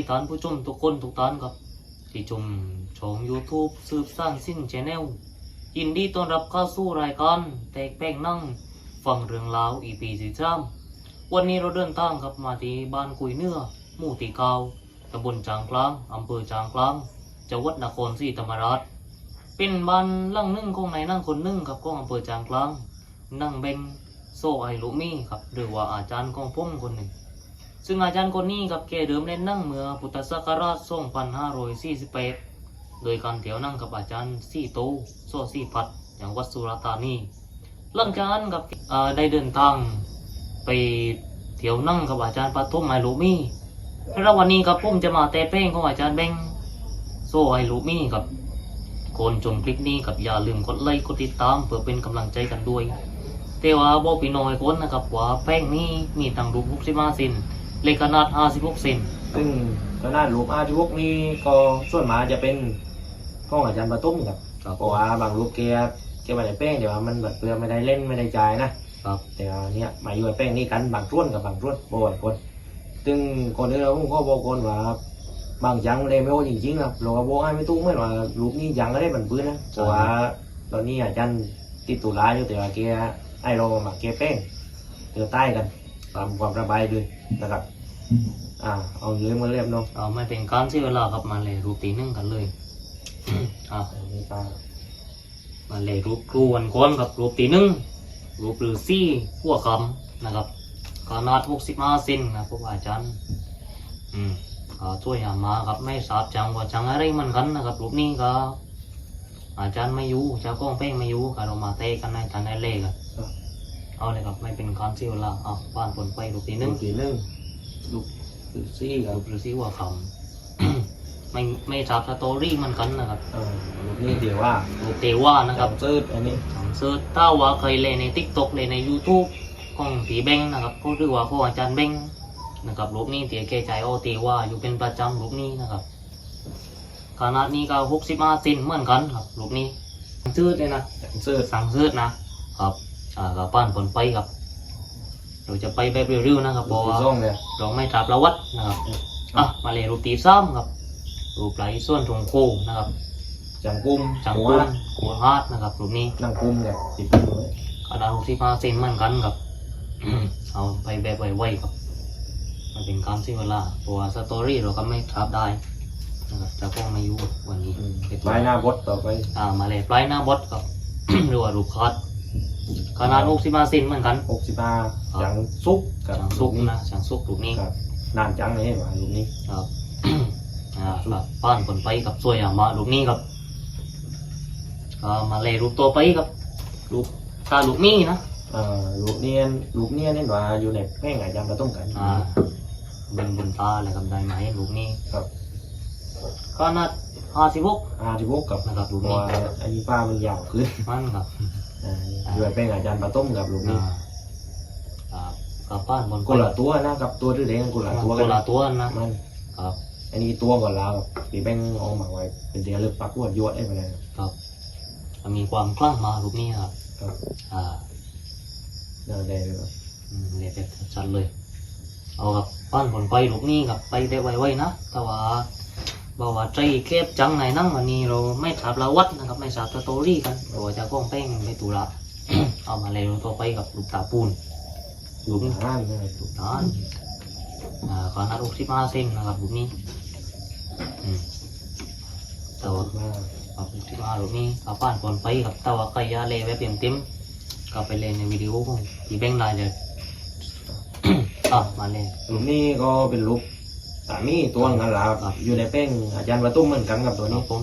สวัสดีท่านผู้ชมทุกคนทุกท่านครับที่ชมช่อง YouTube สืบสร้างสิ้นชแนลยินดีต้อนรับเข้าสู่รายการแตกแป้งนั่งฟังเรื่องราว EP สิบสามวันนี้เราเดินทางครับมาที่บ้านกุยเนื้อหมู่ตีเกาตำบลจางกลางอำเภอจางกลางจังหวัดนครศรีธรรมราชเป็นบ้านหลังนึ่งของนายนั่งคนนึ่งครับของอำเภอจางกลางนั่งเบงโซไอลูมี่ครับหรือว่าอาจารย์ของผมคนหนึ่ง ซึ่งอาจารย์คนนี้กับแกเดิมเล่นนั่งเมื่อพุทธศักราช2548โดยการเที่ยวนั่งกับอาจารย์สี่โตโซสี่พัดอย่างวัดสุราธานีหลังจากนั้นกับได้เดินทางไปเที่ยวนั่งกับอาจารย์ปฐมไอลูมี่แล้ววันนี้ครับผมจะมาแต่เป้งของอาจารย์แบงโซไอลูมี่ครับคนชมคลิปนี้กับอย่าลืมกดไลค์กดติดตามเพื่อเป็นกำลังใจกันด้วยแต่ว่าบอกพี่น้อยคนนะครับว่าแป้งนี้มีตังรูป65เซน เลขขนาด56เซนซึ่งขนาดรูปอาร์ตวกนี้ก็ส่วนมากจะเป็นของอาจารย์ประตุ้มครับครับเพราะว่าบางรูปแกแกไม่ได้แป้งเดี๋ยวามันแบบเปลือไม่ได้เล่นไม่ได้จ่ายนะครับแต่ว่าเนี้ยมาอยู่กับแป้งนี่กันบางส่วนกับบางส่วนบ่อยคนซึ่งคนที่เราก็บอกคนว่าบางจังเลยไม่โอ้จริงๆครับเราก็บอกให้ไม่ตู้ไม่ว่ารูปนี้ยังก็ได้บันพื้นนะเพราะว่าตอนนี้อาจารย์ติดตุลาอยู่แต่ว่าแกให้เรามาแกแป้งเตือใต้กันตามความระบายด้วยนะครับ อ่าเอาเรื่องมาเรียบเนาะเอาไม่เป็นการเสียเวลาครับมาเลยรูปตีหนึ่งกันเลยอ่าอันนี้ก็มาเลยรูปครูวันก้อนกับรูปตีหนึ่งรูปหรือซี่หัวคำนะครับขนาด65เซนนะพวกอาจารย์อืมก็ช่วยหามาครับไม่ทราบจังว่าจังอะไรมันกันนะครับรูปนี้ก็ อาจารย์ไม่อยู่เจ้าก้องเป้งไม่อยู่ก็เรามาเตะกันในทันได้เลกันเอาเลยครับไม่เป็นการเสียเวลาเอาบ้านผลไปรูปตีหหนึ่นึ่งงกี่เรื่อง ลูกลูกซี่ครัรูบปหรือซี่หัวคำไม่ไม่ทราบสตอรี่มันกันนะครับเอ่าลูกนี่เดี๋ยวว่ารูปเตว่านะครับจำซื้ออันนี้สังเสิร์ชถ้าว่าเคยเล่นในทิกตอกเล่นใน YouTube ของตีแบงค์นะครับก็เรียกว่าของอาจารย์แบงค์นะครับรูปนี้เตี๋ยแกใจเอาตีว่าอยู่เป็นประจำรูปนี้นะครับขนาดนี้ก็หกสิบห้าเซนเหมือนกันครับรูปนี้สั่งซื้อเลยนะจำซื้อสั่งซื้อนะครับอ่ากับป้านผลไปครับ เราจะไปแบบเร็วๆนะครับเพลูกราะที่ว่าซ่องเนี่ยเราไม่ทับละวัดนะครับอะมาเลยรูปตีซ้ำครับ รูปไหลส่วนตรงโค้งนะครับจังกุ้มจังหัวกุ้งหัวฮาดนะครับรูปนี้นั่งกุ้มเนี่ยติดกันด้วยขนาดหกสิบห้าเซนเหมือนกันครับเอาไปแบบไวๆครับมันเป็นการเสียเวลาเพราะว่าสตอรี่เราก็ไม่ทับได้นะครับจะพ้องมาอยู่วันนี้อืมเป็นปลายหน้าบดต่อไปอ่ามาเลยปลายหน้าบดครับหรือว่ารูปคัด ขนาดหกสิบห้าเซนเหมือนกัน หกสิบห้าจังซุกกับช่างลูซุกกนี้นะช่างซุกรูปนี้ครับนานจังเลยว่าลูกนี้ครับอ่าครับป้านผลไปกับสวยอะมารูปนี้ครับก็มาเลยรูปตัวไปครับรูปตารูปนี้นะอ่าลูกเนียนลูกเนียนนี่ว่าอยู่ในแป้งอาจารย์ประตุ้มกันอ่าบนบนตาอะไรครับได้ไหมรูปนี้ครับก็น่าห้าสิบหกอาที่พวกกับนะครับลูกเพนี้ราะว่าอันนี้ป้ามันยาวขึ้นมันครับ อ่าอยู่ในแป้งอาจารย์ประตุ้มกับลูกนี้อ่าครับกับป้านบนคนละตัวนะกับตัวที่เลี้ยงคนละตัวคกันนนะละตัวนะมันครับอันนี้ตัวก่อนแล้วปีแป้งเอามาไว้ เป็นเดียวเลือกปักวดยวดได้ไปเลยครับมีความคลั่งมารูปนี้ครับครับอ่าน่าได้เลยครับอืมเรียกแบบชัดๆเลย เอาครับป้านบนไปรูปนี้ครับไปได้ไวๆนะแต่ว่า บอกว่าใจเก็บจังไหนนั่งวันนี้เราไม่ทราบละวัดนะครับ ไม่ทราบสตอรี่กันเราจะก้องแป้งไม่ตุระเอามาเลยรูปต่อไปกับรูปตาปูนลูกห้านเลยถูกต้องอ่าขนาดหกสิบห้าเซนนะครับรูปนี้ต่ว่ามาครับหกสิบห้ารูปนี้เอาป้านก่อนไปครับต่ว่ายาเลยไว้เต็มเต็มๆก็ไปเล่นในวิดีโอของที่แบงค์ไลน์เลยอะมาเลยลูกนี้ก็เป็นลูก สามีตัวงั้นแหละครับอยู่ในแป้งอาจารย์ประตุ้มเหมือนกันกับตัวครันี้บผม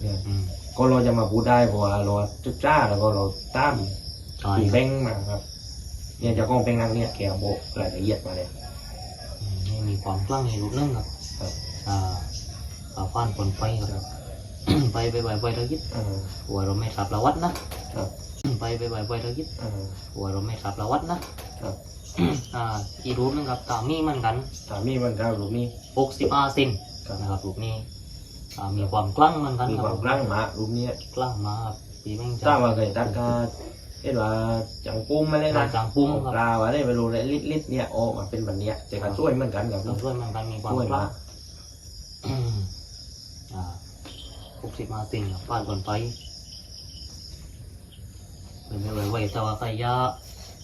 เนี่ยอืมก็เราจะมาพูดได้เพราะว่าเราจุดจ้าแล้วก็เราตามใช่ปีครับแป้งมาครับ เนี่ยเจะก้องแป้งนักเนี่ยแกโบกรายละเอียดมาเลยอืมนี่มีความกล้างในรูปเรื่องครับครับอ่าเอาป้านก่อนไปครับ ไปไปไปไปเรายึดอ่าหัวเราไม่ทราบละวัดนะครับไปไปไปไปเรายึดอ่าหัวเราไม่ทราบละวัดนะครับ อ่าอีกรูปหนึงครับตามนี่เหมือนกันสามีมันครับลูกนี้หกสิบห้าเซนครับนะครับรูปนี้อ่ามีความกล้างเหมือนกันมีคครัวาบมกลางหมาลูกนี้กล้างมากปีแม่งถ้าว่าเคยตัดก็เอ็ดว่าจังปุ้มมาเลยกานะรจางปุ้งครับ ปลาว่าได้ไปรู้เลยลิตรลิตรเนี่ยออกมาเป็นแบบเนี้ยแต่ก็ช่วยเหมือนกันกับเราช่วยเหมันกันมีความช่วยกล้ามาง อืมอ่าหกสิบมาสิงครับป้านก่อนไปเป็นไม่ไหวๆแต่ว่าใครยา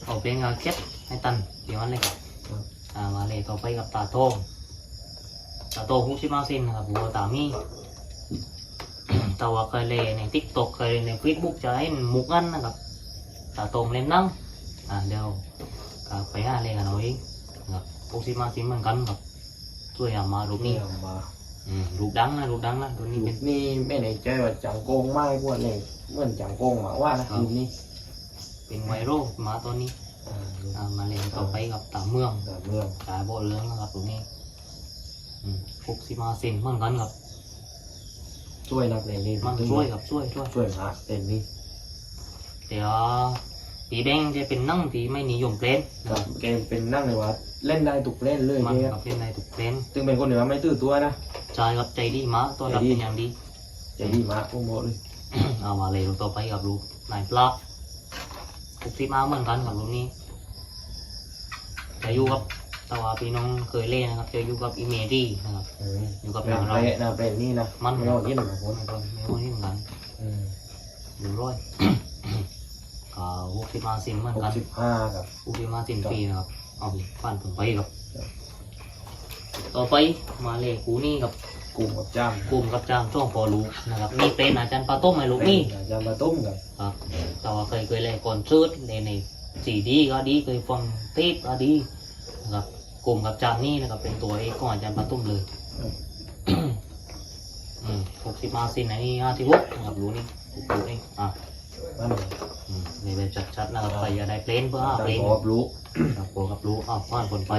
เอาเป็นงานเก็บให้ตันเดี๋ยวนั้นเลยครับครับอ่ามาเลยต่อไปกับตาโตงตาโตหกสิบมาสิงนะครับหัวตามีแต่ว่าเคยเล่นในทิกตอกเคยเล่นในเฟซบุ๊กจะเห็นมุกอันนะครับตาโตงเล่นนั่งอ่าเดี๋ยวก็ไปหาเล่นกันเอาเองนะครับหกสิบมาสิงเหมือนกันครับช่วยเอามารูปนี่นี้เอามาอืมรูปดังนะรูปดังนะตัวนี้รูเป็นปนี้ไม่ในใจว่าจังโกงมากกว่าเลยเหมือนจังโกงมาว่านะรูปนี้ เป็นไวรัลมาตัวนี้อ่ารูปอ่ามาเล่นต่อไปกับตาเมืองแต่เมืองสายโบเหลืองนะครับตัวนี้อืมหกสิบมาสิงเหมือนกันครับช่วยนักเรียนนี่มันช่วยครับช่วยช่วยช่วยมาเต็มนี่เดี๋ยวปีแดงจะเป็นนั่งที่ไม่นิยมเล่นนะกัครับบเกมเป็นนั่งเลยว่าเล่นได้ทุกเล่นเลยมันเนี่ยกับเล่นในทุกเล่นซึ่งเป็นคนเหนือไม่ตื้อตัวนะชายกับใจดีมากตัวรับใจดีเป็นอย่างดีใจดีมากโอ้โหเลยเอามาเลยต่อไปกับลูกนายปลา หกสิบมาเหมือนกันกับลูกนี้จะอยู่กับแต่ว่าพี่น้องเคยเล่นนะครับจะอยู่กับอีเมดี้นะครับอืมอยู่กับเป็นนางเปรำรนะเป็นนี่นะมันไม่ต้องกินหรอกคนไม่ก็ไม่ว่าที่เหมือนกันอืมหนึ่งร้อยก็หกสิบมาสินเหมือนหกกันสิบห้ากับหกสิบมาสินปีนะครับเอาผ่านผมไปครับครับ ต่อไปมาเลยกูนี่กับ กลุ่มกับจ้ามกลุ่มกับจางช่องพอรู้นะครับนี่เป็นอาจารย์ปาต้มไอ้ลูกนี่อาจารย์มาตุ้มกับครับแต่ว่าเคยเคยเล่นก่อนซื้อในในสีดีก็ดีเคยฟังเทปก็ดีนะครับกลุ่มกับจางนี่นะครับเป็นตัวเอกของอาจารย์ปาต้มเลยอืมหกสิบมาสินอันนี้ห้าที่หกนะครับรู้นี่รู้นี่อะนั่นอืมในแบบชัดๆนะครับใครอยากได้เพลนเพื่ออาห้าจารเพลย์นบอกรู้ ครับผมครับรู้อ้าวผ่านผลไป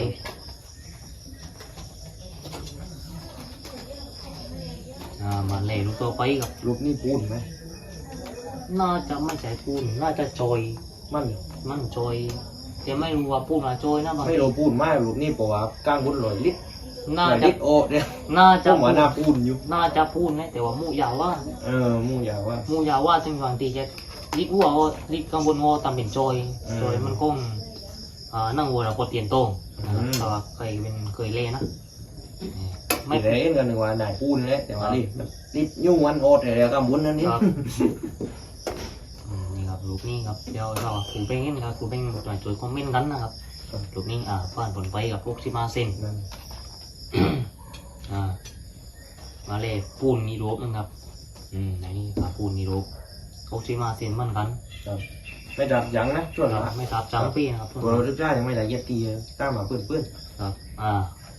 อ่ามาเลยลูกตัวไปกับรูปนี่ปูนไหมน่าจะไม่ใช่ปูนน่าจะจอยมันมันจอยแต่ไม่รู้ว่าปูนมาจอยนะบางไม่ทีรู้ปูนมากรูปนี่เพราะว่าก้างบุญลอยลิตรน่าลอยจะลิตรโอเนี่ยน่าผจะมว่าหน้าปูนอยู่น่าจะปูนนะแต่ว่าหมูยาวว่าเออมุ่งอยากว่า หมูยาวว่าจึงบางทีจะลิดวัวว่าลิดกำบนงอตามเป็นจอยอืมจอยมันคงอ่านั่งวัวเรากดเปลี่ยนโต้งนะครับอืม แต่ว่าเคยเป็นเคยเล่นนะ ไม่ไม่ได้เอ็นกันหนึ่งว่าหน้าปูนเลยแต่ว่านี่มันลิตรยุ่งวันโอดเลยก้างบุญนั่นนี่ครับอืมนี่ครับรูปนี้ครับเดี๋ยวเราครูเป้งนี่นะครับครูเป้งหน่อยช่วยคอมเมนต์กันนะครับรูปนี้อ่าผ่านผลไปกับลูกสิมาเซนนั่นอ่ามาเลยปูนมีรูปนะครับ อืมในนี้ครับปูนมีรูปลูกสิมาเซนเหมือนกันครับไม่ดับยั้งนะช่วยคมารับไม่ทราบจังปีนะครับตัวเราทุกท่ายังไม่ได้เย็ดตีตั้งมาเปื้อนเปื้อนครับ อ่า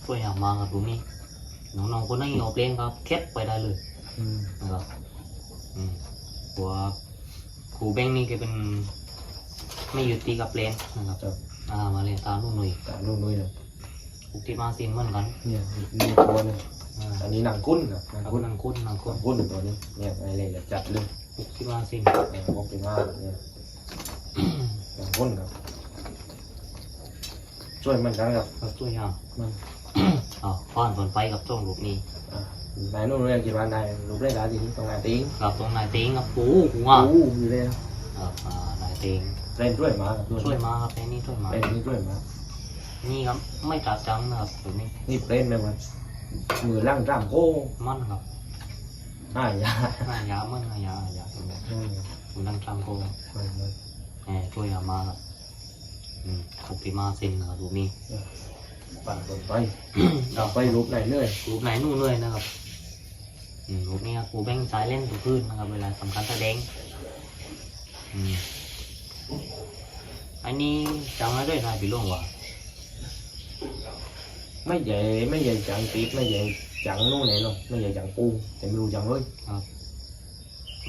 ช่วยอย่างมาครับรูปนี้ น้องๆคนนั้นเอาเพลงครับแคปไปได้เลยๆอืมนะครับอืมหัวครูเบ้งนี่แกเป็น ไม่หยุดตีกับเพลงนะครับครับอ่ามาเลยตามนู่นหน่อยตามนู่นนู่นเลยอุติมาซินเหมือนกันเนี่ยนี่ตัวหนึงอ่าอันนี้หนังกุ้นครับหนังครับกุ้นนังคุณนังหคุนัณงกุ้นตัวนี้เนี่ยอะไรเลยจะจัดเลยอุติมาซินเนี่ยพกเป็นว่าเนี่ยหนังกุ้นครับช่วยมันกันครับครับตัวอย่างมัน อ่าป้อนผลไปกับช่องลูกนี้อ่านายนู่นเรียกกี่วันนายรูปได้หลายทีนี้ตรงนายติ้งกับตรงนายเต็งกับปูหัวโอ้อยู่เลยครับครับอ่านายเต็งเล่นช่วยหมาครับช่วยมาครับไอ้นี่ช่วยมาเล่นนี่ช่วยหมานี่ครับไม่จับจังนะครับลูกนี้ นี่เล่นไปมันมือล่างร่างโก้มันครับอ่ายาหน้ายามันหน้ายาหน้ายาตรงนี้อืมมันนั่งจำโกงมันมัน แหมช่วยเอามาครับอืมอุติมาซินนะครับลูกนี้ ปั่นบนไปเราไปรูปไหนเนื่อยรูปไหนนู่นเลยนะครับอืมรูปนี้ครับครูแบงค์สายเล่นถูพื้นนะครับ เวลาสำคัญแสดงอืมอันนี้จำไว้ด้วยนายพี่หลวงว่าไม่ใหญ่ไม่ใหญ่จังตีดไม่ใหญ่จังนู่นไหนหรอกไม่ใหญ่จังปูแต่ไม่รู้จังเลย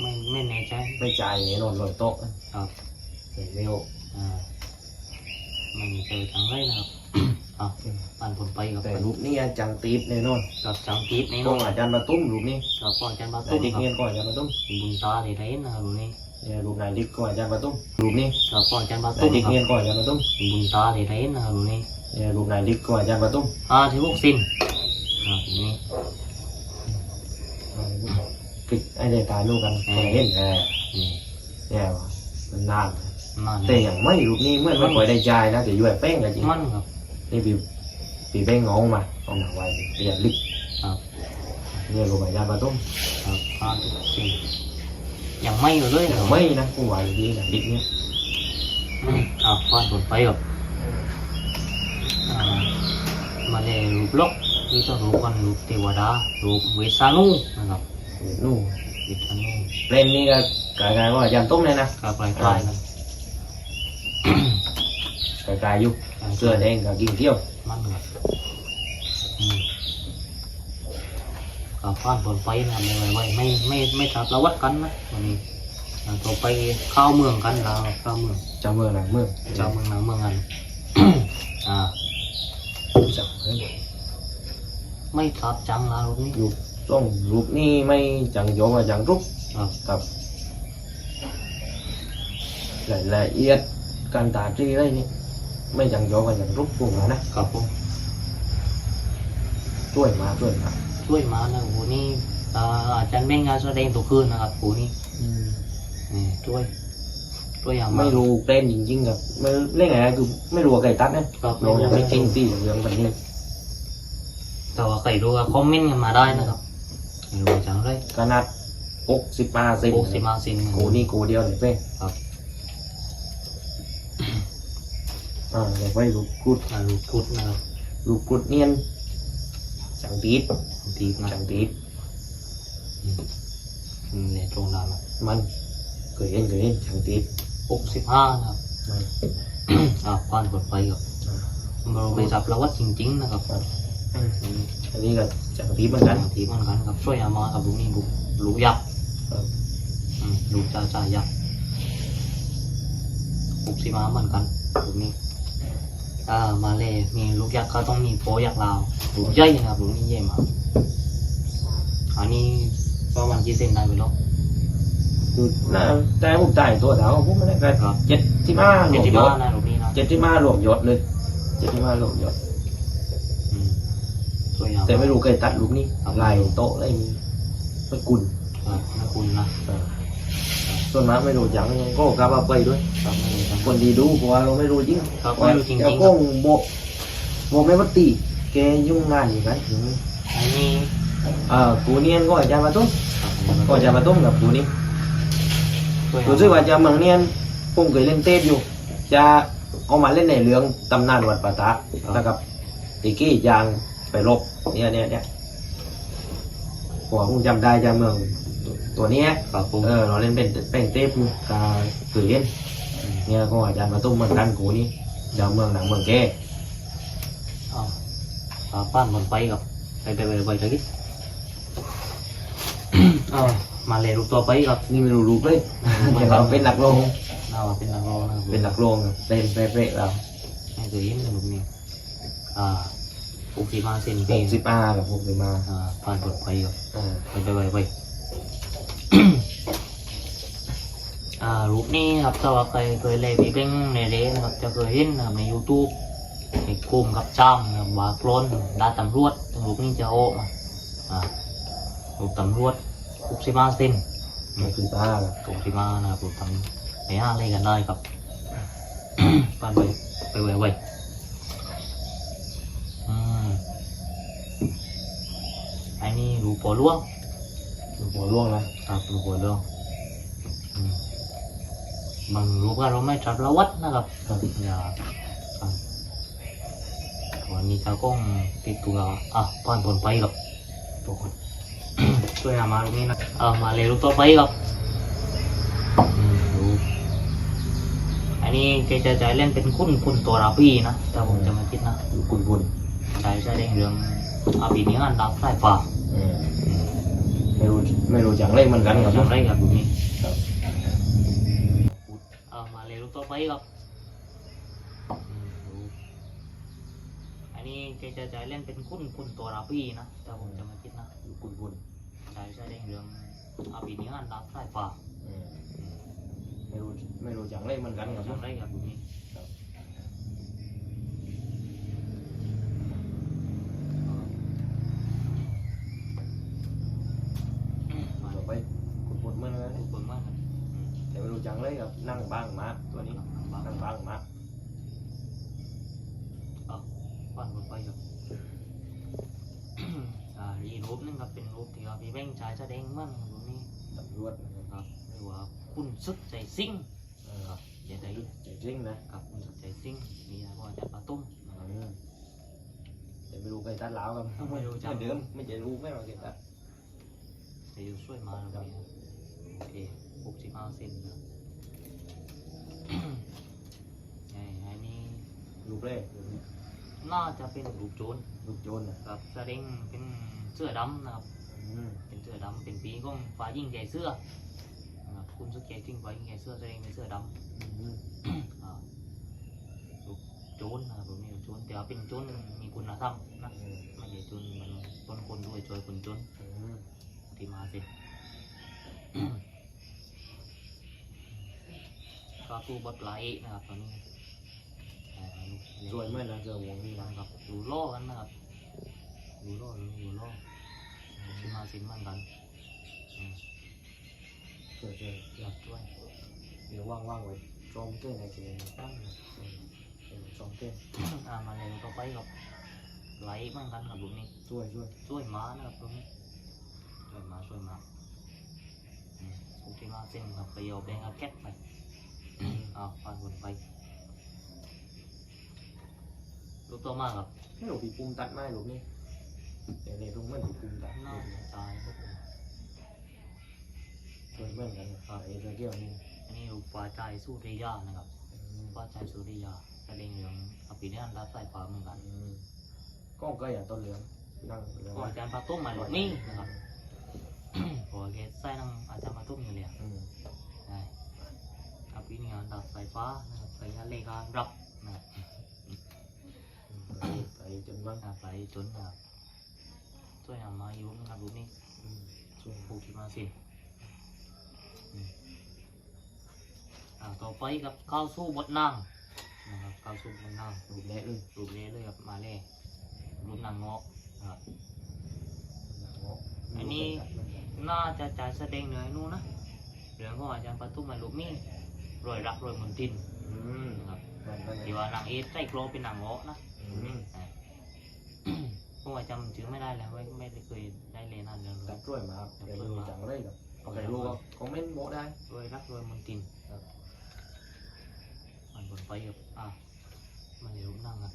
ไม่ไม่แน่ใจไม่จ่ายแน่นอนลอยโต๊ะครับเห็นเร็วอ่าไม่มีเจอจังเลยนะครับ อะปันผลไปกับแต่รูปนี้จังตีดแน่นอนกับจังกีบในต้น้อองงอาจารย์มาตุ้มรูปนี้กับก่อนจันบาแต่ตุ้มดิกครับเงียนก่อนอาจารย์มาตุ้มบุญตาเดชเห็นนะครับรูปนี้เนี่ยรูปไหนดิกก่อนอาจารย์มาตุ้มรูปนี้กับก่อนจันบาแต่ตุ้มดิกครับเงียนก่อนอาจารย์มาตุ้มบุญตาเดชเห็นนะครับรูปนี้เนี่ยรูปไหนดิกก่อนอาจารย์มาตุ้มอ่าที่พวกสิ้นครับรูปนี้คลิกไอ้เดตายลูกกันแค่เห็นแค่นี่เนี่ยว่ะมันนานมันแต่อย่างไม่รูปนี้เมื่อมันปล่อยได้ใจนะแต่อยู่ไอ้แป้งกันจริงมันครับ นี่ปีปีแป้งงงมาเอาหนังไว้เปลี่ยนลิกครับเนี่ยรูปใบยาปลาต้มครับห้าสิบสี่ยังไม่อยู่เลยแต่เหรอไม่นะกูว่าดีนะดิกเนี่ยอืมอ่าผ่านผลไปกับอ่ามาเลยรูปล็อกที่ต้องรูปกันรูปเทวดารูปเวสานุนะครับนู่นเวสานุเล่นนี่ก็กลายๆว่าอาจารย์ต้มเลยนะก็คล้ายๆกั นกลายๆอยู่เสื้อแดงกับกินเที่ยวมันแบบอืมก็ผ่านผลไปนะไม่ไหวๆไม่ไม่ไม่ทับระวัดกันนะวันนี้อ่าต่อไปเข้าเมืองกันเราเข้าเมืองเจ้าเมืองหลังเมืองเจ้าเมืองหนังเมืองกันอ่าเจ้าเมืองไม่ทับจังเราลูกนี้อยู่ต้องรูปนี่ไม่จังโยงมาจังรูปครับกับรายละเอียดการตาตรีอะไรนี่ ไม่จังโยงมาจังรูปพวกนั้นนะครับผมช่วยมาช่วยมาช่วยมานะโหนี่อ่าอาจารย์เม่งงานแสดงตัวคืนนะครับโหนี่นี่ช่วยช่วยอย่างาก ไม่รู้เต้นจริงๆครับไม่เล่นไงคือไม่รู้ว่าใครตัดนะครับเรายังไม่จริงที่เรื่องแบบนี้แต่ว่าใครรู้ก็คอมเมนต์กันมาได้นะครับไม่รู้จังเลยขนาดหกสิบห้าเซนโอ้สิมาซินกูนี่กูเดียวเลยเป้ครับ อ่าเดี๋ยวไปลูกกุดอ่าลูกพุดนะครับลูกกุดเนียนจังตีดตีนะจังตีดอืมอืมเนี่ยตรงนั้นมันเคยเห็นเคยเห็นจังตีดหกสิบห้านะครับมันอ่าผ่านกดไปครับอ่าเราไปจับประวัติจริงๆนะครับครับอืมอันนี้ก็จังตีดเหมือนกันบางทีเหมือนกันครับช่วยเอามากับลูกนี่ลูกลูกยักษ์ครับอืมลูกจ่าจ่ายักษ์ลูกสีมาเหมือนกันลูกนี้ อ่ามาเลยมีลูกยักษ์ก็ต้องมีโปยักษ์ลาวลูกใหญ่นะครับลูกนี้ใหญ่มากอันนี้ประมาณกี่เซนได้ไปแล้วคือน่าแต่ผมจ่ายตัวเท้าผมไม่ได้กันครับเจ็ดสิบห้าหลเจ็ดวมสิบยห้าศนะลูกนี้นะเจ็ดสิบห้าหลวมยศเลยเจ็ดสิบห้าหลวมยศอืมช่วยเอาแต่ไม่รู้ใครตัดลูกนี้ครับลายโต๊ะอะไรมีไม่กุลครับนะคุณนะอ่า ส่วนมากไม่รู้จังก็กลับมาไปด้วย ครับไม่รู้จังคนดีดูเพราะว่าเราไม่รู้จริงครับไม่รู้จริงๆเจ้าก้องโบโบไม่วัตตีแกยุ่งงานอย่างนั้นถึงอันนี้อ่ากูเนียนก็อาจารย์มาตุ้มครับก็อาจารย์มาตุ้มกับกูนี่ช่วยเอารู้สึกว่าอาจารย์เมืองเนียนผมเคยเล่นเต้อยู่ จะเอามาเล่นในเรื่องตำนานวัดปะตะนะครับตีกี้ยางไปลบเนี่ยเนี่ยเนี่ยผมผมจำได้อาจารย์เมือง ตัวเนี้ยครับผมเออเราเล่นเป็นเป็นเต้อยู่กาเคยเล่นเนี่ยก็อาจารย์มาตุ้มเหมือนกันกูนี่ดาวเมืองหนังเมืองแกอ่าอ่าป้านบนไปกับไปไปไปไปไปกิอ่ามาเลยรูปตัวไปครับนี่ไม่รู้รูปเลยแต่เราเป็นหลักโลงเอาเป็นนักร้องนะครับเป็นหลักโลงเต้นเป๊ะๆเราไม่เคยเห็นรูปนี้อ่าอุกิมาเซนหปีกสิบอากับหกสิบมาอ่าผ่านบนไปครับอ่าไปไปไปไปอ่า รูปนี้ครับถ้าว่าเคยเคยเล่นพี่เป้งในเรนะครับจะเคยเห็นนะใน YouTube ในกลุ่มกับจ้ามนะครับว่าโกลนดาตำรวจรูปนี้จะโอ้มารูปตำรวจอุกสิมาเซนหกสิบอากับอุกสิมานะครับรูปตำไปห้าเล่นกันได้ครับไปไปไปไปไปอืมอันนี้รูปปอล่วง หัวร่วงนะครับรูปปอล่วงอืมบางรูปก็เราไม่จับระวัดนะครับครับอย่าอะวันนี้ตากล้องติดตัวอะผ่านผลไปกับทุกคนช่วยหามาตรงนี้นะเอามาเลยรูปต่อไปครับอืมรูปอันนี้แกจะใจเล่นเป็นคุณคุณตัวราพี่นะแต่ผมจะไม่คิดนะกุนกุนใจแสดงเรื่องอาบีนี้งานดับสายฟ้าเออ ไม่รู้ไม่รู้จังเล่นเหมือนกันครับทำไรครับตรงนี้ครับ เอามาเลยรูปต่อไปครับอืมรูปอันนี้แกจะใจเล่นเป็นคุณคุณตัวราพี่นะแต่ผมจะไม่คิดนะกุนกุนใช่แสดงเรื่องอาบีนี้งานดับสายฟ้าเออไม่รู้ไม่รู้จังเล่นเหมือนกันครับทำไรครับตรงนี้ ครับ อืมมา ต่อไปกุนกุนเหมือนกัน ขอบคุณมากครับอืม แต่ ไม่รู้จังเล่นครับนั่งบ้างมาตัวนี้บ้านนั่งบ้างมาบ้านคนไปครับอ่าอีกรูปหนึงครับเป็นรูปที่นะครับพี่แบงค์ชายแสดงมั่งตรงนี้ตำรวจนะครับครับหรือว่าคุณซึกใจซิ่งเออครับอย่าได้จริงๆนะกับคุณซึกใจซิ่งมีอะไรก็จะปาตุ้มนะครับอืมแต่ไม่รู้ใครตัดล้าวกันไม่รู้จักเหมือนเดิมไม่จะรู้ไม่ว่าเกิดตัดจะอยู่ช่วยมาแล้วเนี่ยโอเคหกสิบห้าเซนนะ ไอ้ไอ้นี่ ลูกเล่น่าจะเป็นลูกโจรลูกโจรนะครับแสดงเป็นเสื้อดำนะครับ อืมเป็นเสื้อดำเป็นปีของฝ่ายยิ่งใหญ่เสื้อนะครับคุณสกเกตจริงฝ่ายยิ่งใหญ่เสื้อแสดงเป็นเสื้อดำ อืมอ่าลูกโจรนะครับผมนี่ลูกโจรแต่ว่าเป็นโจรมีคุณธรรมนะอืมไม่ใช่โจรมันปนคนด้วยช่วยคนจนอืมที่มาสิ ก็สู้บทไหลนะครับตอนนี้อ่าลูก สวยเหมื่อนนะเจอวงนี่นะนะครับอยู่ล่อกันนะครับอยู่ล่ออยู่ล่อที่มาสินเหมันกันอืมสวยสวยอยากช่วยเดี๋ยวว่างๆไว้จอมเต้นในเกมตั้งนะเออเออจอมเต้นอ่ามาเลยต่อไปครับไหลเหมันกันครับลูกนี้ช่วยช่วยช่วยม้านะครับตรงนี้ช่วยม้าช่วยม้าอืมโอเคมาเส้นครับไปเอาแบงค์แคทไปอ้าวผ่านวนไป ลูกตัวมากครับให้หลวงพี่ปุ่มตัดไม้หลวงนี่เดี๋ยวนี้ตรงเหมื่อนพี่ปุ่มตัดน่าจะตายครับผมสวยเหมือนกันนะไอ้เจ้าเกี่ยวนี่อันนี้ลูกปลาใจสู้เรียานะครับอืมปลาใจสู้เรียาแสดงเรื่องอภินิหารรับสายฟ้าเหมือนกันอืมก็ก็อย่างต้นเหลืองนั่งเหลืองก็อาจารย์ปาตุ้มมาหลบนี่นะครับพอเกใส่นั่งอาจารย์ปาตุ้มอยู่เลยอืมได้อภินิหารรับสายฟ้านะครับไปยันเลขารับนะครับอืม ไปจนบ้างอ่าไปจนนะครับช่วยนำมาอยู่นะครับรูปนี้อืมช่วยผูกที่มาสิอืมอ่าต่อไปกับเข้าสู้บทนางนะครับเข้าสู้บทนางรูปแรกเลยรูปเล่เลยครับมาเล่รูปนางเงาะนะครับอันนี้น่าจะจ่ายแสดงเหนือไอ้นู่นนะเรื่องของอาจารย์ปาตุ้มมาลูกนี่รอยรักรอยมนตินอืมนะครับนั่นนั่นที่ว่านางเอสใส่โครเป็นนางเงาะนะอืมอ่า ผมว่าจำชื่อไม่ได้แล้วไม่ไม่ได้เคยได้เรียนนั่นเรื่องตัดช่วยมาครับเดี๋ยวไม่รู้จังเลยครับเอาใครรู้ก็คอมเมนต์บอกได้รอยรักรอยมนตินครับ มันบนไปกับอะมันเดี๋ยวนั่งอะ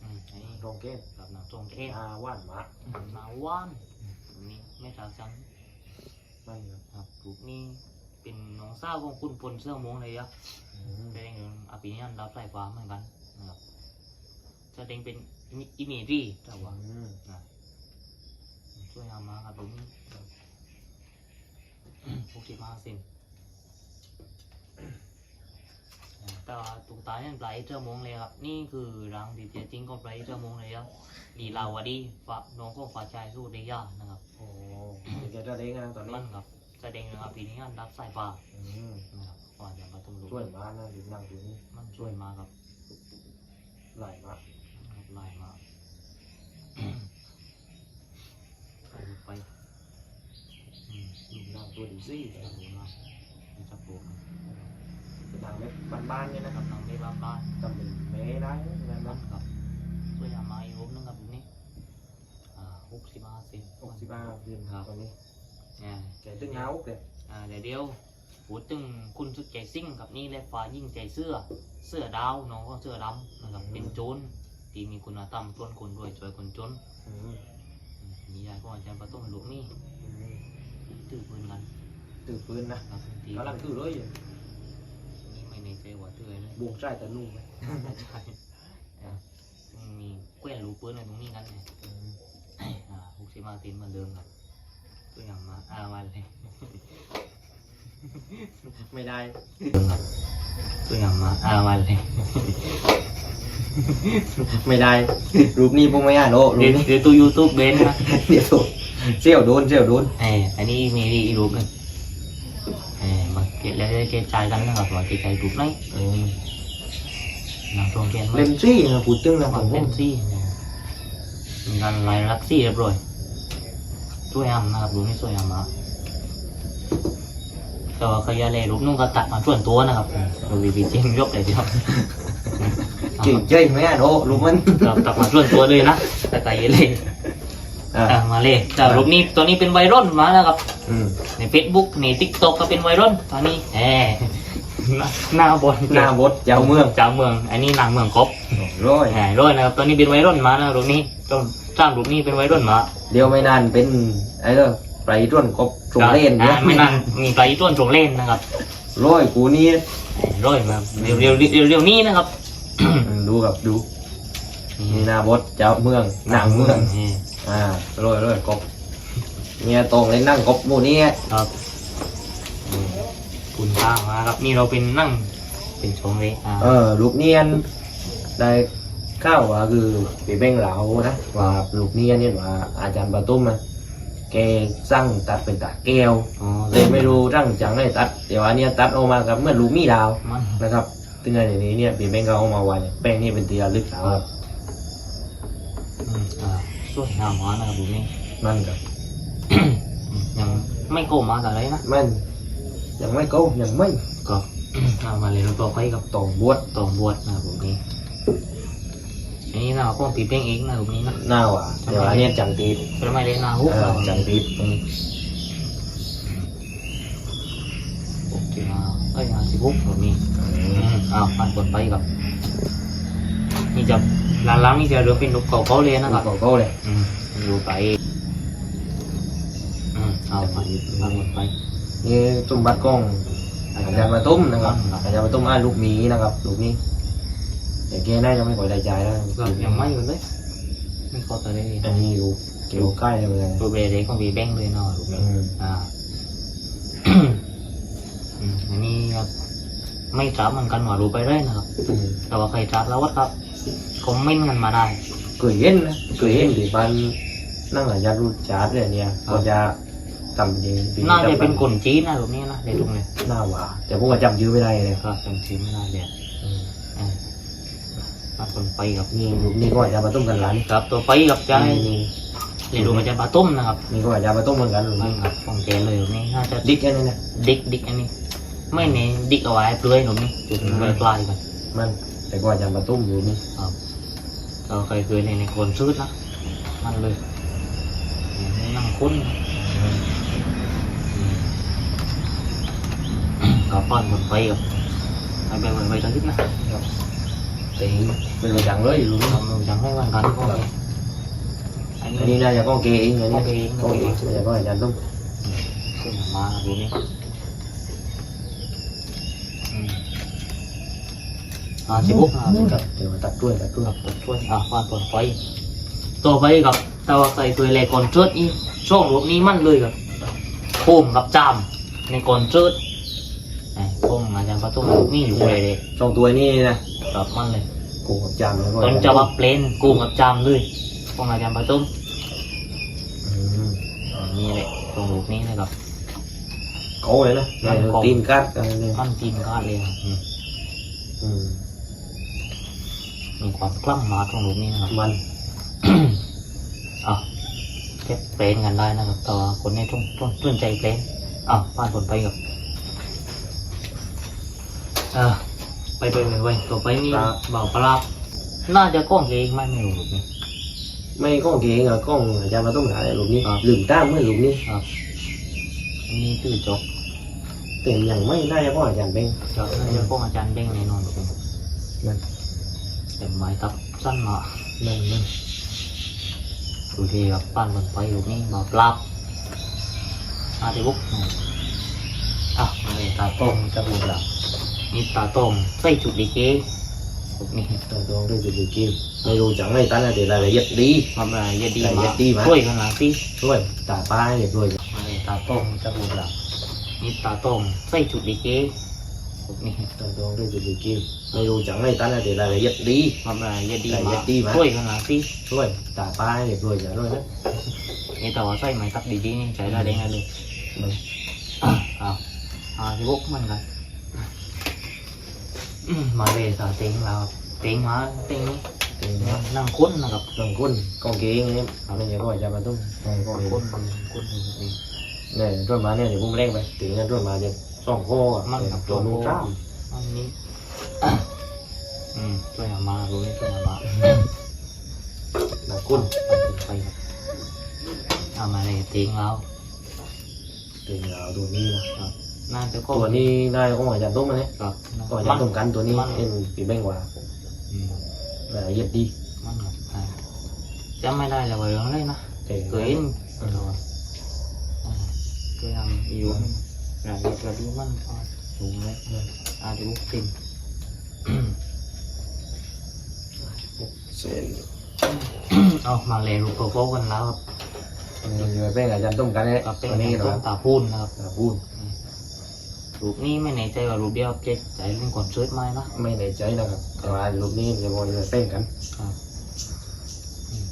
อืมไอ้ตรงเก้นกับนางทรงเข้มอาว่านหมานาว่านตรงนี้ไม่ทราบจังนั่นครับครับลูกนี้เป็นน้องสาวของคุณพลเสื้อม่วงเลยอะอืมแสดงถึงอภินิหารรับสายฟ้าเหมือนกันนะครับ แสดงเป็นอิเมจีแต่ว่าอืมนะช่วยเอามาครับผมหกสิบห้าเซนแต่ว่าตุกตาเนี่ยปลายเจ้ามงเลยครับ นี่คือรังที่เจจริงก็ปลายเจ้ามงเลยครับลีลาวดีฝากน้องก็ฝากใจสู้ได้ยากนะครับโอ้เดี๋ยวจะได้งานตอนนี้มันครับแสดงถึงอภินิหารรับสายฟ้าอืมนะครับก่อนจะมาตุ้มลูกช่วยมานะหรือนั่งอยู่นี่มันช่วยมาครับไหลมาครับ ลายมาไปดูไปอืมนั่งตัวดีซี่จับปูมาจับปูมาเป็นนางแบบบ้านๆเนี่ยนะกับน้องได้บ้านบ้านทำเป็นแม่ได้งานบ้าบ้านนครับช่วยทำมาอีกรูปนึงครับนี้อ่หกสิบห้าเซนหกสิบห้าเดือนตอนนี้เนี่ยแกตึงเงาเกิดอ่าเดี๋ยวเดียวพูดถึงคุณสุดใจซิ่งกับนี่และฟ้ายิ่งใจเสื้อ เสื้อดาวน้องก็เสื้อดำนะครับเป็นโจร ที่มีคุณธรรมต้นคนรวยช่วยคนจนอืมอืมมียายก็อาจารย์ประต้มลูกนี่อืมตื้อปืนกันตื่นปืนนะครับทีกำลังถือเลยอยู่นี่ไม่ในใจว่าตื้อเลยบวกใจแต่นุ่มไหมใช่อะมีแกว้นลูกปืนอะไรตรงนี้กันเนี่ยอืมอ่าหกสิบห้าตีนเหมือนเดิมครับตัวอย่างมาอาวันเลย ไม่ได้ตัวอย่างมาอาวันเลยไม่ได้ รูปนี้ผมไม่อ่านโอ้รูเดี๋ยปวนี้เดี๋ยวตัวยูทูบเบนนะเดี๋ยวโดนเซี่ยวโดนเซี่ยวโดนเอออันนี้มีอีกรูปหนึงเออมาเก็บแล้วจะเก็บใจกันนะครับว่าเก็บใจรูปไหนอืมหนังตรงเกนไหมเล่มซี่นะพูดตึงนะผมันมเล่นซี่เนี่ยมีการลายรักซี่เรียบร้อยช่วยอำนะครับรูปนี้ช่วยอำมา แต่ว่าขยะเลยรูปนุ่งก็ตัดมาส่วนตัวนะครับดูวีพีเจงยกเลยทีเดียวเก่งเจ๊ไม่อ่านโอ้รูปมันเราตัดมาส่วนตัวเลยนะแต่ไกลเลยอ่าอะมาเลยแต่รูปนี้ตัวนี้เป็นไวรัลมาแล้วครับอืมใน Facebook ใน TikTok ก็เป็นไวรัลตอนนี้แหมหน้าหน้าบนหน้าบดเจ้าเมืองเจ้าเมือง อันนี้นางเมืองครบร้อยแหมร้อยนะครับตอนนี้เป็นไวรัลมานะรูปนี้ต้องสร้างรูปนี้เป็นไวรัลมา เดี๋ยวไม่นานเป็นไอ้เรื่อง ไปร่วนกบตรงเล่นอ่าเนี่ยไม่นานมีปลาอีต้วนตรงเล่นนะครับร้อยกูนี่ร้อยมาเร็วเร็วเร็วเร็วนี้นะครับอืมดูกับดูนี่หน้าบดเจ้าเมืองหนังเมืองนี่อ่าร้อยร้อยกบเนี่ยตรงเลยนั่งกบหมู่นี้ครับอืมคุณตามาครับนี่เราเป็นนั่งเป็นชงเลยอ่าเออลูกเนียนได้ข้าวว่าคือปีเบ้งเหลานะว่าลูกเนียนเนี่ยว่าอาจารย์ปะตุ้มนะ แกสร้างตัดเป็นตาแก้วอ๋อเลยไม่รู้ร่างจังได้ตัดเดี๋ยวอันเนี้ยตัดออกมากับเมื่อลูกมีดาวมันนะครับซึ่งในนี้เนี่ยปีเบ้งก็เอามาไว้แป้งนี่เป็นตีระลึกแล้วครับอืมอ่าสวยงามมากนะครับรูปนี้นั่นครับอืมยังไม่โกงมาแต่ไรนะมันยังไม่โก้ยังไม่ก็เอามาเลยเราต่อไปกับต่อบวชตองบวชนะครับรูปนี้ อันนี้นะก็ปีเป้งเองนะรูปนี้นะหน้าหว่าเดี๋ยวอันเนี้ยจังตีดเป็นไม่ได้นาฮุกเอนะอจังตีดอืมโอเคนะเอ้ยนาสิฮุกแบบนี้อืมอ้าวผ่านคนไปกับนี่จะหลังๆนี่จะเริ่มเป็นนกเก่าๆเลยนะครับโก้โก้เลยอืมดูไปอืมเอาไปผ่านคนไปนี่ตุ้มบัดกล้องอาจารย์มาตุ้มนะครับครับอาจารย์มาตุ้มอ่านลูกหมีนะครับลูกนี้ แต่แกน่าจะไม่ค่อยได้ใจแล้วก็ยังไม่อยู่เลยไม่เข้าใจเลยอันนี้อยู่เกี่ยวใกล้เลยรูปเรย์ของวีแบงค์เลยเนาะรูปนี้อืมอ่าอืมอันนี้ครับไม่จับเหมือนกันว่ารูปไปเลยนะครับอืมแต่ว่าใครจับแล้ววัดครับคอมเมนต์กันมาได้เคยเห็นนะเคยเห็นที่บ้านนั่งอาจารย์รู้จักเลยเนี่ยครับก็จะทำจริงปีน่าจะเป็นคนจีนนะรูปนี้นะในตรงนี้หน้าหว่าแต่พวกก็จำชื่อไม่ได้เลยก็จำชื่อไม่ได้เลยอื มอ่ามาคนไปกับนี่ลูกนี้ก็อาจารย์มาตุ้มกันหลานครับตัวไปกับใจนี่เรียนรู้มาจากปลาต้มนะครับนี่ก็อาจารย์มาตุ้มเหมือนกันลูกไม่นี้ครับของแกเลยแบบนี้น่าจะดิ๊กอันนี้นะดิกดิกอันนี้ ไม่เน้นดิกเอาไว้เปลือยแบบนี้จุดอืมไว้ปลายกันมันแต่ก็อาจารย์มาตุ้มอยู่นี่ครับเราเคยเคยในในคนซื้อนะมันเลยนี่นั่งคุ้นนะอืมกับป้อนคนไปกับไปไปไปไปทางทิศนะแต่เป็นประจังเลยลูกนี้ทำเราจังให้วันกันก็เลยอันอันนี้นี้น่าจะก้องเกเองอันโอนี้เคก้องเกน่าจะก้องอาจารย์ตุ้มขึ้นมาดูนี่อืมอ่าสิบหกอ่าครับเดี๋ยวมาตัดด้วยตัดด้วยกับตัวช่วยอะวาดตัวไฟต่อไปกับแต่ว่าใส่ตัวแรกก่อนเจิดอีช่วงรูปนี้มันเลยกับโคมกับจามในก่อนเจิดไอ้โคมอาจารย์ประตูนี่อยู่เลยเลยสองตัวนี้นะ กับมันเลยกูกับจามแล้วก็ตอนจะว่าเพลนโคมกับจามเลยโคมอาจารย์ประตูอืมนี่แหละตรงรูปนี้นะครับโก้เลยนะนั่นโก้ตีนกัดอะไรเนี่ยมันทีมก็เลยครับอืมอืมมีความคล่ำมาตรงรูปนี้นะครับมันอะแค่เพลนกันได้นะครับแต่ว่าคนนี้ต้องต้องสนใจเพลนอะผ่านคนไปกับอะ ไปไปไปไปต่อไปนี่เบาปลาบน่าจะกล้องเองไม่ไม่รู้รูปนี้ไม่ก้องเกงอะก้องอาจารย์มาตุ้มหาอะไรลูกนี้ครับ ลืมตามเมื่อลูกนี้ครับอันนี้ตื้อจบเต็มอย่างไม่น่าจะก้องอาจารย์เป็นจะน่าจะกล้องอาจารย์เด้งแน่นอนรูปนี้นั่น เป็นไม้ตับสั้นมานั่นนั่นดูดีครับปั้นลงไปอยู่นี่มาปรับอาทิบุกอะมาเลยตาต้มจะบูดละนี่ตาต้มใส่จุดดีเกพวกนี้ตัวตรงด้วยจุดดีกินไม่รู้จังไม่ตันนะแต่รายละเอียดดีทำอะไรเยอะดีใส่มาเยอะดีมาช่วยกันหลังสิช่วยตาป้าเรียบร้อยมาเลยตาต้มจะบูดละนี่ตาต้มใส่จุดดีเกพวกนี้ตัวตรงด้วยจุดดีกินไม่รู้จังไม่ตันนะแต่รายละเอียดดีทำอะไรเยอะดีใส่มาเยอะดีมาช่วยกันหลังสิช่วยตาป้าเรียบร้อยอย่างร้อยนะนี่แต่ว่าใส่ไม้ตักดีๆนี่ใจได้เด้งเลยนั่นอะเอาอาทิบุกมันกัน อืมมาเลยตาเต็งเราเต็งมาเต็งเต็มานะงนั่งคุ้นนะครับลองก้นกองเกงเนี่ยไม่ใช่ก้องอาจารย์มาตุ้มกองคุ้นคุ้นคุ้นเนี่ยต้นมาเนี่ยเดี๋ยวผมเร่งไปถึงนั้นต้นมาจะสองข้อมันกับตัวนู้นจ้าอันนี้อืมช่วยหามารู้นี่ช่วยหามานักกุ้นไปครับทำอะไรทิ้งแล้วตัวนี้เอาตัวนี้นะครับ น่าจะก็ตัวนี้ได้ของอาจารย์ตุ้มมาเนี่ยครับก็อาจารย์ตุ้มกันตัวนี้มันเป็นปีแบงกว่าอืมละเอียดดีมันครับใช่จำไม่ได้แล้วว่าเรื่องอะไรนะแต่เคยเห็นเราอ่าก็ยังอยู่รายละเอียดระดูมันพอสูงเลยอาดูติมเส้นเอามาเลยรูปโปรโปรกันแล้วครับอยู่แป้งอาจารย์ตุ้มกันเนี่ยกับเป็นตัวนี้ต้นะนตาพูนนะครับพูด รูปนี้ไม่แน่ใจว่ารูปเดียวเจ็ดใจเรื่องก่อนเชิดไหมนะไม่ในใจนะครับ แต่ว่ารูปนี้จะมองอยู่แป้งกันครับอืม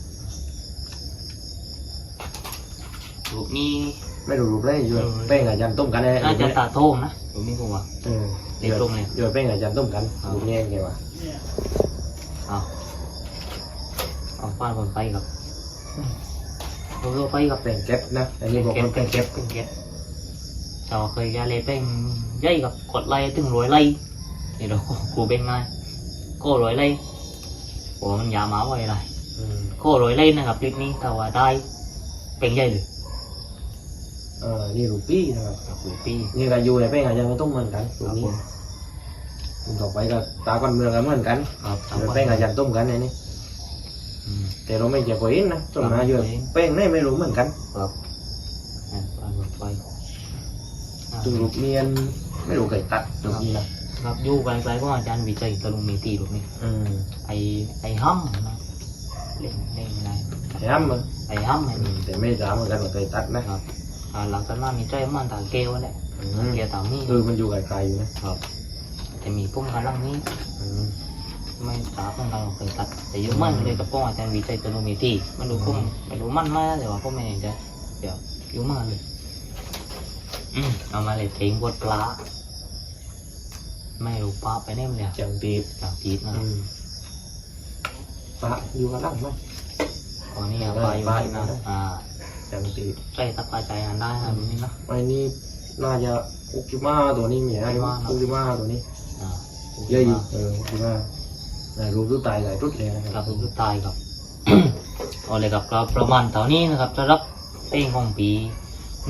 รูปนี้ไม่รู้รูปได้อยู่แป้งอาจารย์ตุ้มกันเนี่ยน่าจะตาโทงนะรูปนี้ผมว่าเออเด็กลงเลยอยู่แป้งอาจารย์ตุ้มกันรูปนี้แกว่าเอาเอาฟาดบนไปครับเราเราไปครับแป้งเก็บนะอันนี้บอกเก็บว่าเก็แป้บงเก็เก็บบเก็บเก็บ เราเคยยาเลยเป็นใหญ่กับกดไล่ถึงร้อยไล่นี่เรากูเป็นไงก็ร้อยไล่โอ้มันยามาไว้ไรอืมก็ร้อยไล่นะครับคลิปนี้แต่ว่าได้เป็นใหญ่เลยเออนี่รูปปี้นะครับกับคุยปีนี่ก็อยู่ในแป้งอาจารย์ตุ้มเหมือนกันรูปนี้ต่อไปก็ตาก้อนเมืองกันเหมือนกันครับอยู่ในแป้งอาจารย์ตุ้มกันเนี่ยนี่อืมแต่เราไม่เจอคนอินนะต้นมาอยู่แป้งนี่ไม่รู้เหมือนกัน ครับอะฟาดบนไป อะถึงรูปเนียนไม่รู้ใครตัดรูปนี้นะครับอยู่ไกลๆก็อาจารย์วิจัยตะลุงมีตีรูปนี้อืมไอ้ไอ้ห้ำนะเล่นเล่นอะไรแถมมันไอ้ห้ำไอ้อืนี่มแต่ไม่ถามเหมือนกันว่าเคยตัดนะ ครับอ่าหลังจากนั้นมีใจมันตาเกลแหละอืตามเกลตามนี่คือมันอยู่ไกลๆอยู่นะครับจะมีพุ่งกันลังนี้ อืมไม่ตาพุ่งกันเราเคยตัด แต่อยุ่มันเลยกับป้องอาจารย์วิจัยตะลุงมีตีมันดูพุ่งไม่รู้มันมากแต่ว่าก็ไม่เห็นจะเดี๋ยวอยุ่มันเลย อืมเอามาเลยเทงบดปลาไม่รู้ปลาไปแน่เลยจังปีบจากจีบนะคอืรับมปะอยู่กันล่างไหมตอนนี้เอาปลาอยู่นี่นะอ่าจังปีบใกล้ตะปลาใจอันได้ครับนี่นะไอ้นี่น่าจะอุกิมาตัวนี้มีอะไรอุกิมาอุกิมาตัวนี้อ่าเยอะอยู่เอออุกิมาแต่รูปตัวตายหลายรุ่นเลยนะคครัรับบลูกตายครับเอาเลยครับก็ประมาณเท่านี้นะครับจะรับเต้งของปี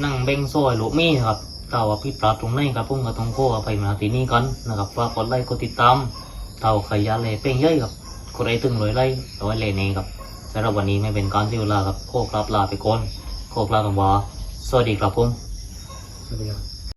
นั่งเบ่งโซ่ลูกมีนะครับถ้าว่าพี่ปลาดตรงไหนครับผมก็ต้องโค้ไปมาที่นี่กันนะครับฝากกดไลค์กดติดตามเท่าขยะเลยเป่งเย่อยครับกดไลค์ถึงร้อยไลค์ร้อยเลยนี่ครับสำหรับวันนี้ไม่เป็นการเสียเวลาครับโคกรับลาไปก่อนโคกลากันว่าสวัสดีครับผมสวัสดีครับ